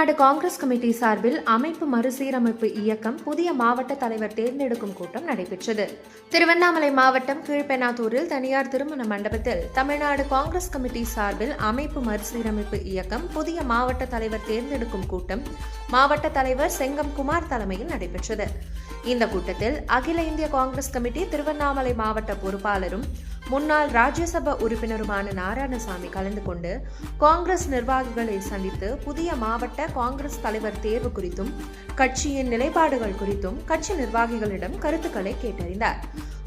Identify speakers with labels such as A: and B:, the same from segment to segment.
A: Tamil Nadu Congress committee சார்பில் அமைப்பு மறுசீரமைப்பு இயக்கம் புதிய மாவட்ட தலைவர் தேர்ந்தெடுக்கும் கூட்டம் நடைபெற்றது. திருவண்ணாமலை மாவட்டம் கீழ்பெனாத்தூரில் தனியார் திருமண மண்டபத்தில் தமிழ்நாடு காங்கிரஸ் கமிட்டி சார்பில் அமைப்பு மறுசீரமைப்பு இயக்கம் புதிய மாவட்ட தலைவர் தேர்ந்தெடுக்கும் கூட்டம் மாவட்ட தலைவர் செங்கம் குமார் தலைமையில் நடைபெற்றது. இந்த கூட்டத்தில் அகில இந்திய காங்கிரஸ் கமிட்டி திருவண்ணாமலை மாவட்ட பொறுப்பாளரும் முன்னாள் ராஜ்யசபா உறுப்பினருமான நாராயணசாமி கலந்து கொண்டு காங்கிரஸ் நிர்வாகிகளை சந்தித்து புதிய மாவட்ட காங்கிரஸ் தலைவர் தேர்வு குறித்தும் கட்சியின் நிலைப்பாடுகள் குறித்தும் கட்சி நிர்வாகிகளிடம் கருத்துக்களை கேட்டறிந்தார்.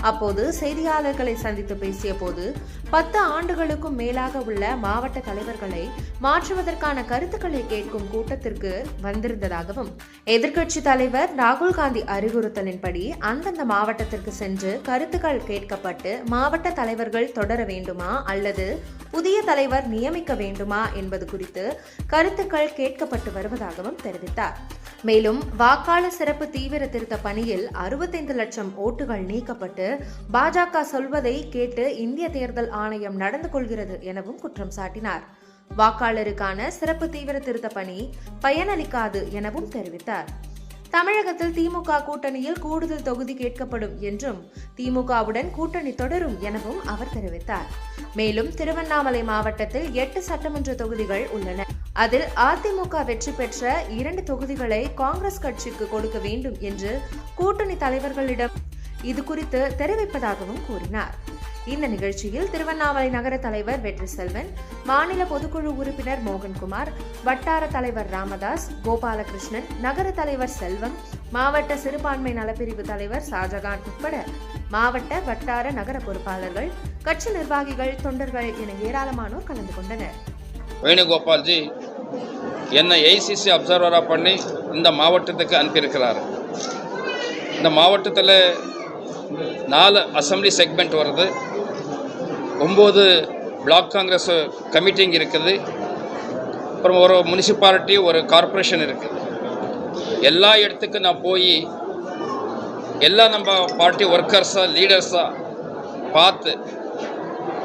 A: அப்போது செய்தியாளர்களை சந்தித்து பேசிய போது பத்து ஆண்டுகளுக்கும் மேலாக உள்ள மாவட்ட தலைவர்களை மாற்றுவதற்கான கருத்துக்களை கேட்கும் கூட்டத்திற்கு வந்திருந்ததாகவும் எதிர்க்கட்சி தலைவர் ராகுல் காந்தி அறிவுறுத்தலின்படி அந்தந்த மாவட்டத்திற்கு சென்று கருத்துக்கள் கேட்கப்பட்டு மாவட்ட தலைவர்கள் தொடர வேண்டுமா அல்லது புதிய தலைவர் நியமிக்க வேண்டுமா என்பது குறித்து கருத்துக்கள் கேட்கப்பட்டு வருவதாகவும் தெரிவித்தார். மேலும் வாக்காளர் சிறப்பு தீவிர திருத்த பணியில் அறுபத்தைந்து லட்சம் ஓட்டுகள் நீக்கப்பட்டு பாஜக சொல்வதை கேட்டு இந்திய தேர்தல் ஆணையம் நடந்து கொள்கிறது எனவும் குற்றம் சாட்டினார். வாக்காளருக்கான சிறப்பு தீவிர திருத்த பணி பயனளிக்காது எனவும் தெரிவித்தார். தமிழகத்தில் திமுக கூட்டணியில் கூடுதல் தொகுதி கேட்கப்படும் என்றும் திமுகவுடன் கூட்டணி தொடரும் எனவும் அவர் தெரிவித்தார். மேலும் திருவண்ணாமலை மாவட்டத்தில் எட்டு சட்டமன்ற தொகுதிகள் உள்ளன. அதில் அதிமுக வெற்றி பெற்ற இரண்டு தொகுதிகளை காங்கிரஸ் கட்சிக்கு கொடுக்க வேண்டும் என்று கூட்டணி தலைவர்களிடம் இது குறித்து தெரிவிப்பதாகவும் கூறினார். இந்த நிகழ்ச்சியில் திருவண்ணாமலை நகர தலைவர் வெற்றி செல்வன் மாநில பொதுக்குழு உறுப்பினர் மோகன்குமார் வட்டார தலைவர் ராமதாஸ் கோபாலகிருஷ்ணன் நகர தலைவர் செல்வம் மாவட்ட சிறுபான்மை நலப்பிரிவு தலைவர் ஷாஜகான் உட்பட மாவட்ட வட்டார நகர பொறுப்பாளர்கள் கட்சி நிர்வாகிகள் தொண்டர்கள் என ஏராளமானோர் கலந்து கொண்டனர்.
B: வேணுகோபால்ஜி என்னை ஐசிசி அப்சர்வராக பண்ணி இந்த மாவட்டத்துக்கு அனுப்பியிருக்கிறார். இந்த மாவட்டத்தில் நாலு அசம்பிளி செக்மெண்ட் வருது. ஒம்பது பிளாக் காங்கிரஸ் கமிட்டிங் இருக்குது. அப்புறம் ஒரு முனிசிபாலிட்டி ஒரு கார்ப்பரேஷன் இருக்குது எல்லா இடத்துக்கும் நான் போய் எல்லா நம்ம பார்ட்டி ஒர்க்கர்ஸாக லீடர்ஸாக பார்த்து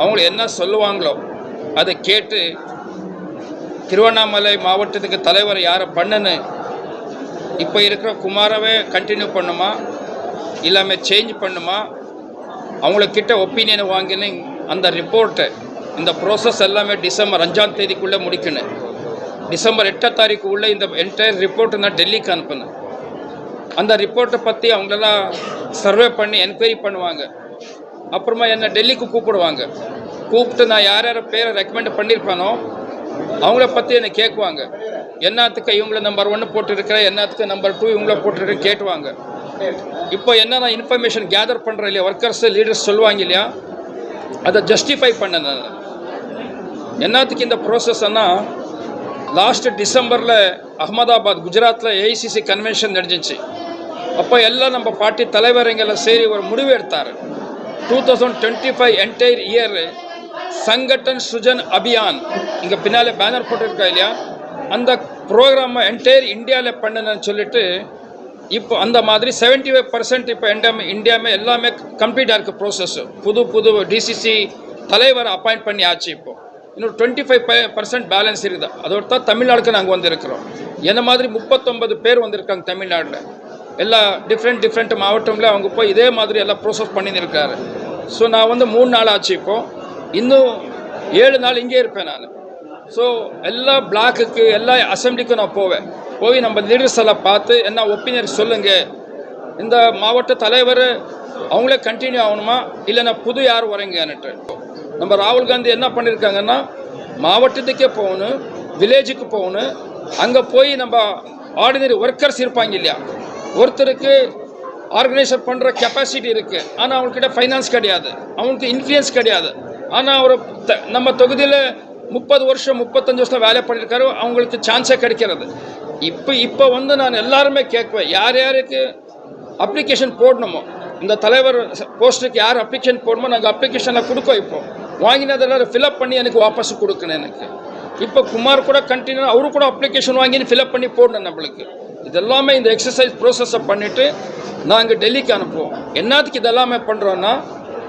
B: அவங்களுக்கு என்ன சொல்லுவாங்களோ அதை கேட்டு திருவண்ணாமலை மாவட்டத்துக்கு தலைவர் யாரை பண்ணுன்னு இப்போ இருக்கிற குமாரவே கண்டினியூ பண்ணுமா? இல்லாமல் சேஞ்ச் பண்ணுமா? அவங்களக்கிட்ட ஒப்பீனியனை வாங்கினு அந்த ரிப்போர்ட்டை இந்த ப்ரோசஸ் எல்லாமே டிசம்பர் அஞ்சாம் தேதிக்குள்ளே முடிக்கணும். டிசம்பர் எட்டாம் தாரீக்கு உள்ளே இந்த என்டையர் ரிப்போர்ட்டை நான் டெல்லிக்கு அனுப்பினேன் அந்த ரிப்போர்ட்டை பற்றி அவங்களெல்லாம் சர்வே பண்ணி என்கொயரி பண்ணுவாங்க. அப்புறமா என்னை டெல்லிக்கு கூப்பிடுவாங்க. கூப்பிட்டு நான் யார் யார் பேரை ரெக்கமெண்ட் பண்ணியிருப்பானோ அவங்கள பற்றி என்னை கேட்குவாங்க என்னத்துக்கு இவங்கள நம்பர் ஒன்று போட்டிருக்கிறேன் என்னத்துக்கு நம்பர் டூ இவங்கள போட்டிருக்கேன் கேட்டுவாங்க. இப்போ என்ன நான் இன்ஃபர்மேஷன் கேதர் பண்ணுறேன் இல்லையா? ஒர்க்கர்ஸ் லீடர்ஸ் சொல்லுவாங்க இல்லையா? அதை ஜஸ்டிஃபை பண்ண நான் என்னத்துக்கு இந்த ப்ரோசஸ்னா லாஸ்ட் டிசம்பரில் அகமதாபாத் குஜராத்தில் ஏஐசிசி கன்வென்ஷன் நடந்துச்சு அப்போ எல்லாம் நம்ம பார்ட்டி தலைவருங்கெல்லாம் சரி ஒரு முடிவு எடுத்தார். Two thousand twenty five entire year Sangathan Sujan Abhiyan. இங்கே பின்னால் பேனர் போட்டிருக்கா இல்லையா? அந்த ப்ரோக்ராமை என்டையர் இந்தியாவில் பண்ணுன்னு சொல்லிட்டு இப்போ அந்த மாதிரி செவன்ட்டி ஃபைவ் பர்சன்ட் இப்போ இண்டியா இந்தியாவுமே எல்லாமே கம்ப்ளீட்டாக இருக்குது ப்ரோசஸ் புது புது டிசிசி தலைவரை அப்பாயிண்ட் பண்ணி ஆச்சு இப்போது இன்னும் டுவெண்ட்டி ஃபைவ் பர்சன்ட் பேலன்ஸ் இருக்குது. அதோட தான் தமிழ்நாடுக்கு நாங்கள் வந்திருக்கிறோம். என்ன மாதிரி முப்பத்தொன்பது பேர் வந்திருக்காங்க தமிழ்நாட்டில். எல்லா டிஃப்ரெண்ட் டிஃப்ரெண்ட் மாவட்டங்களில் அவங்க போய் இதே மாதிரி எல்லாம் ப்ரோசஸ் பண்ணியிருக்காரு ஸோ நான் வந்து மூணு நாள் ஆச்சு இப்போது இன்னும் ஏழு நாள் இங்கே இருப்பேன் நான். ஸோ எல்லா பிளாக்குக்கு எல்லா அசம்பிளிக்கும் நான் போவேன். போய் நம்ம லீடர்ஸ் எல்லாம் பார்த்து என்ன ஒப்பீனியர் சொல்லுங்கள் இந்த மாவட்ட தலைவர் அவங்களே கண்டினியூ ஆகணுமா? இல்லைன்னா புது யார் வரீங்கன்னுட்டு நம்ம ராகுல் காந்தி என்ன பண்ணியிருக்காங்கன்னா மாவட்டத்துக்கே போகணும் வில்லேஜுக்கு போகணும். அங்கே போய் நம்ம ஆர்டினரி ஒர்க்கர்ஸ் இருப்பாங்க இல்லையா? ஒருத்தருக்கு ஆர்கனைசர் பண்ணுற கெப்பாசிட்டி இருக்குது ஆனால் அவங்கக்கிட்ட ஃபைனான்ஸ் கிடையாது. அவங்களுக்கு இன்ஃப்ளூயன்ஸ் கிடையாது. ஆனால் அவர் த- நம்ம தொகுதியில் முப்பது வருஷம் முப்பத்தஞ்சு வருஷம் வேலை பண்ணியிருக்காரு அவங்களுக்கு சான்ஸே கிடைக்கிறது. இப்போ இப்போ வந்து நான் எல்லாருமே கேட்குவேன் யார் யாருக்கு அப்ளிகேஷன் போடணுமோ இந்த தலைவர் போஸ்ட்டுக்கு யார் அப்ளிகேஷன் போடணுமோ நாங்கள் அப்ளிகேஷனை கொடுக்கோம் இப்போ வாங்கினதெல்லாம் ஃபில்அப் பண்ணி எனக்கு வாபஸ் கொடுக்கணும் எனக்கு. இப்போ குமார் கூட கண்டினியூ அவரு கூட அப்ளிகேஷன் வாங்கி ஃபில்அப் பண்ணி போடணும் நம்மளுக்கு. இதெல்லாமே இந்த எக்ஸசைஸ் ப்ரோசஸை பண்ணிவிட்டு நாங்கள் டெல்லிக்கு அனுப்புவோம். என்னத்துக்கு இதெல்லாமே பண்ணுறோன்னா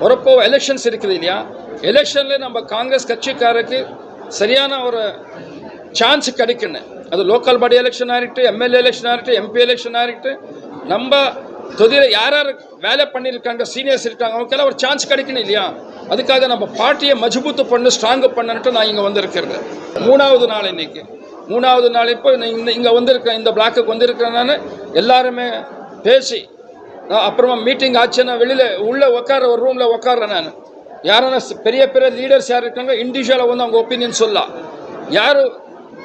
B: வரப்போ எலெக்ஷன்ஸ் இருக்குது இல்லையா? எலெக்ஷனில் நம்ம காங்கிரஸ் கட்சிக்காரருக்கு சரியான ஒரு சான்ஸ் கிடைக்கணும் அது லோக்கல் பாடி எலெக்ஷன் ஆகிட்டு எம்எல்ஏ எலெக்ஷன் ஆகிட்டு எம்பி எலெக்ஷன் ஆகிட்டு நம்ம தொகுதியில் யார் யார் வேலை பண்ணியிருக்காங்க சீனியர்ஸ் இருக்காங்க அவங்களுக்கெல்லாம் ஒரு சான்ஸ் கிடைக்கணும் இல்லையா? அதுக்காக நம்ம பாட்டியை மஜ்பூத்து பண்ணு ஸ்ட்ராங்கு பண்ணன்ட்டு நான் இங்கே வந்திருக்கிறது. மூணாவது நாள் இன்னைக்கு. மூணாவது நாள் இப்போ இந்த இங்கே வந்திருக்கேன் இந்த பிளாக்குக்கு வந்திருக்கிறேன்னு எல்லாருமே பேசி அப்புறமா மீட்டிங் ஆச்சுன்னா வெளியில் உள்ளே உட்கார ஒரு ரூமில் உட்காடுறேன் நான். யாரான பெரிய பெரிய லீடர்ஸ் யார் இருக்காங்க இண்டிவிஜுவலாக வந்து அவங்க ஒப்பீனியன் சொல்லலாம் யார்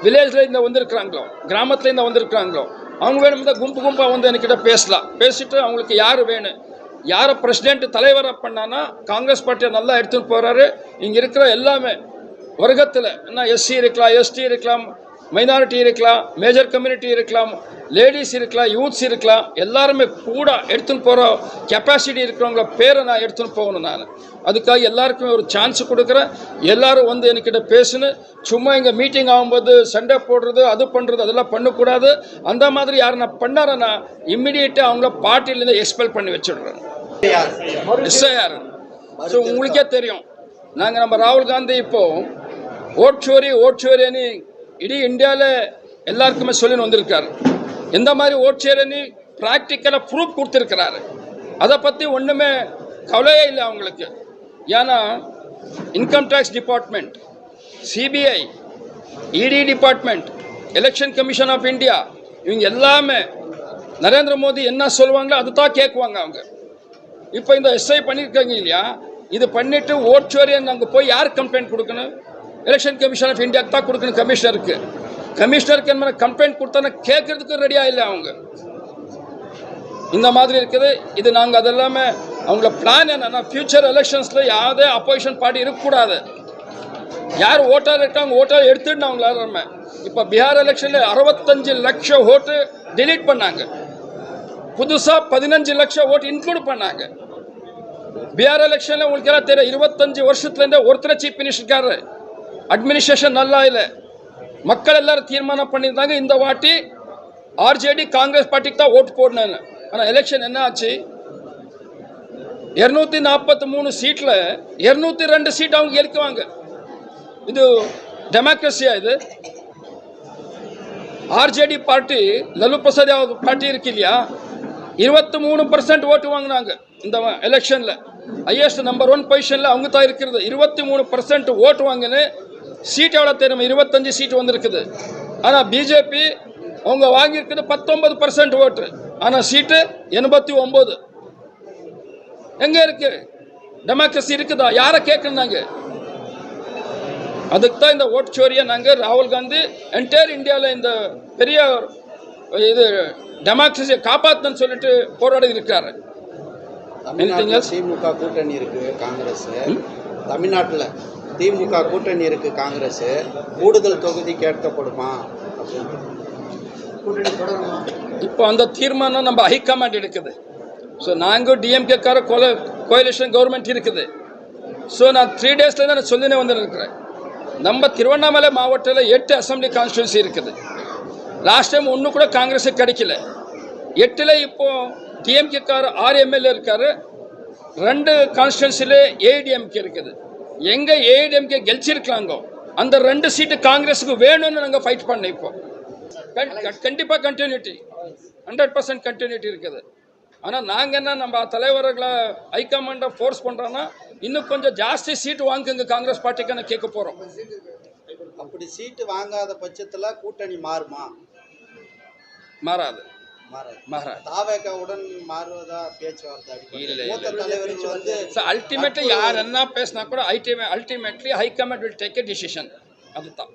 B: வில்லேஜில் வந்திருக்கிறாங்களோ கிராமத்துலேருந்து இந்த வந்திருக்கிறாங்களோ அவங்க வேணும் தான் கும்பு கும்பாக வந்து என்கிட்ட பேசலாம் பேசிட்டு அவங்களுக்கு யார் வேணும்? யாரை பிரசிடென்ட் தலைவராக பண்ணானா காங்கிரஸ் பார்ட்டியை நல்லா எடுத்துகிட்டு போகிறாரு இங்கே இருக்கிற எல்லாமே வர்க்கத்தில் என்ன எஸ்சி இருக்கலாம் எஸ்டி இருக்கலாம் மைனாரிட்டி இருக்கலாம் மேஜர் கம்யூனிட்டி இருக்கலாம் லேடிஸ் இருக்கலாம் யூத்ஸ் இருக்கலாம் எல்லாருமே கூட எடுத்துன்னு போகிற கெப்பாசிட்டி இருக்கிறவங்கள பேரை நான் எடுத்துன்னு போகணும் நான். அதுக்காக எல்லாருக்குமே ஒரு சான்ஸ் கொடுக்குறேன். எல்லாரும் வந்து என்கிட்ட பேசுன்னு சும்மா இங்கே மீட்டிங் ஆகும்போது சண்டை போடுறது அது பண்ணுறது அதெல்லாம் பண்ணக்கூடாது. அந்த மாதிரி யார் நான் பண்ணாரன்னா இம்மிடியேட்டாக அவங்கள பார்ட்டிலேருந்து எக்ஸ்பெல் பண்ணி வச்சுடுறேன். எஸ்ஐஆர் ஸோ உங்களுக்கே தெரியும். நாங்கள் நம்ம ராகுல் காந்தி இப்போது ஓட் சோரி ஓட் சோரின்னு இடி இந்தியாவில் எல்லாருக்குமே சொல்லின்னு வந்திருக்காரு. எந்த மாதிரி ஓட் சோரின்னு ப்ராக்டிக்கலாக ப்ரூஃப் கொடுத்துருக்கிறாரு. அதை பற்றி ஒன்றுமே கவலையே இல்லை அவங்களுக்கு. ஏன்னா income tax department CBI ED department election commission of India இவங்க எல்லாமே நரேந்திர மோடி என்ன சொல்லுவாங்களோ அது தான் கேட்குவாங்க அவங்க. இப்போ இந்த எஸ்ஐ பண்ணியிருக்காங்க இல்லையா? இது பண்ணிவிட்டு ஓட்சோரியன் அங்கே போய் யார் கம்ப்ளைண்ட் கொடுக்கணும்? எலெக்ஷன் கமிஷன் ஆஃப் இந்தியாவுக்கு தான் கொடுக்கணும் கமிஷனருக்கு கமிஷனருக்கு என்ன கம்ப்ளைண்ட் கொடுத்தா கேட்கறதுக்கு ரெடியாக இல்லை அவங்க. இந்த மாதிரி இருக்குது. இது நாங்கள் அதெல்லாமே அவங்கள பிளான் என்னன்னா ஃபியூச்சர் எலெக்ஷன்ஸில் யாரே அப்போசிஷன் பார்ட்டி இருக்கக்கூடாது. யார் ஓட்டார் இருக்காங்க ஓட்டார் எடுத்துட்டு அவங்க எல்லாருமே இப்போ பீகார் எலெக்ஷனில் அறுபத்தஞ்சு லட்சம் ஓட்டு டிலீட் பண்ணாங்க. புதுசாக பதினஞ்சு லட்சம் ஓட்டு இன்க்ளூட் பண்ணாங்க. பீகார் எலெக்ஷனில் உங்களுக்கு எல்லாம் தெரியும் இருபத்தஞ்சு வருஷத்துலேருந்தே ஒருத்தர் சீஃப் மினிஸ்டர் இருக்காரு அட்மினிஸ்ட்ரேஷன் நல்லா இல்லை. மக்கள் எல்லாரும் தீர்மானம் பண்ணியிருந்தாங்க. இந்த வாட்டி ஆர்ஜேடி காங்கிரஸ் பார்ட்டிக்கு தான் ஓட்டு போடணும்னு ஆனால் எலெக்ஷன் என்ன ஆச்சு? இரநூத்தி நாற்பத்தி மூணு சீட்டில் இரநூத்தி ரெண்டு சீட் அவங்க எழுக்குவாங்க இது டெமோக்ரஸியா இது? RJD party Lalu Prasad Yadav party இருக்கு இல்லையா? இருபத்தி மூணு பர்சன்ட் ஓட்டு வாங்கினாங்க இந்த எலெக்ஷனில் ஹையஸ்ட் நம்பர் ஒன் பொசிஷனில் அவங்க தான் இருக்கிறது. இருபத்தி மூணு பர்சன்ட் ஓட்டு வாங்கினு சீட் எவ்வளோ தெரியும்? இருபத்தஞ்சு சீட் வந்திருக்குது. ஆனால் பிஜேபி அவங்க வாங்கியிருக்குது பத்தொன்பது பர்சன்ட் ஓட்டு ஆனால் சீட்டு எண்பத்தி ஒம்பது எங்கே இருக்கு? டெமோக்ரஸி இருக்குதா? யாரை கேட்கணும் நாங்கள் அதுக்கு தான் இந்த ஓட் சோரியை நாங்கள் ராகுல் காந்தி என்டையர் இந்தியாவில் இந்த பெரிய இது டெமோக்ரஸியை காப்பாற்றணும்னு சொல்லிட்டு போராடி இருக்காரு?
C: திமுக கூட்டணி இருக்கு காங்கிரஸ். தமிழ்நாட்டில் திமுக கூட்டணி இருக்கு காங்கிரஸ். கூடுதல் தொகுதி கேட்கப்படுமா?
B: இப்போ அந்த தீர்மானம் நம்ம ஹைகமாண்ட் எடுக்குது. ஸோ நாங்கள் டிஎம்கேக்கார கொல கோயிலேஷன் கவர்மெண்ட் இருக்குது. ஸோ நான் த்ரீ டேஸ்லேருந்து நான் சொல்லினே வந்துருக்கிறேன். நம்ம திருவண்ணாமலை மாவட்டத்தில் எட்டு அசம்பிளி கான்ஸ்டியூன்சி இருக்குது. லாஸ்ட் டைம் ஒன்று கூட காங்கிரஸுக்கு கிடைக்கல. எட்டில் இப்போ டிஎம்கேக்கார ஆறு எம்எல்ஏ இருக்காரு. ரெண்டு கான்ஸ்டியூன்சியில் ஏடிஎம்கே இருக்குது. எங்கே ஏடிஎம்கே கெலிச்சிருக்கலாங்கோ? அந்த ரெண்டு சீட்டு காங்கிரஸுக்கு வேணும்னு நாங்கள் ஃபைட் பண்ண இப்போ. கண்டிப்பாக கண்டினியூட்டி ஹண்ட்ரட் பர்சன்ட் கண்டினியூட்டி இருக்குது. ஆனால் நாங்கள் என்ன நம்ம தலைவர்களை ஹைகமாண்டை ஃபோர்ஸ் பண்ணுறோன்னா இன்னும் கொஞ்சம் ஜாஸ்தி சீட்டு வாங்குங்க காங்கிரஸ் பார்ட்டிக்கு கேட்க போகிறோம்
C: அப்படி சீட்டு வாங்காத பட்சத்தில் கூட்டணி மாறுமா?
B: மாறாது. அல்டிமேட்லி யார் என்ன பேசினா கூட ultimately high command will take a decision அதுதான்.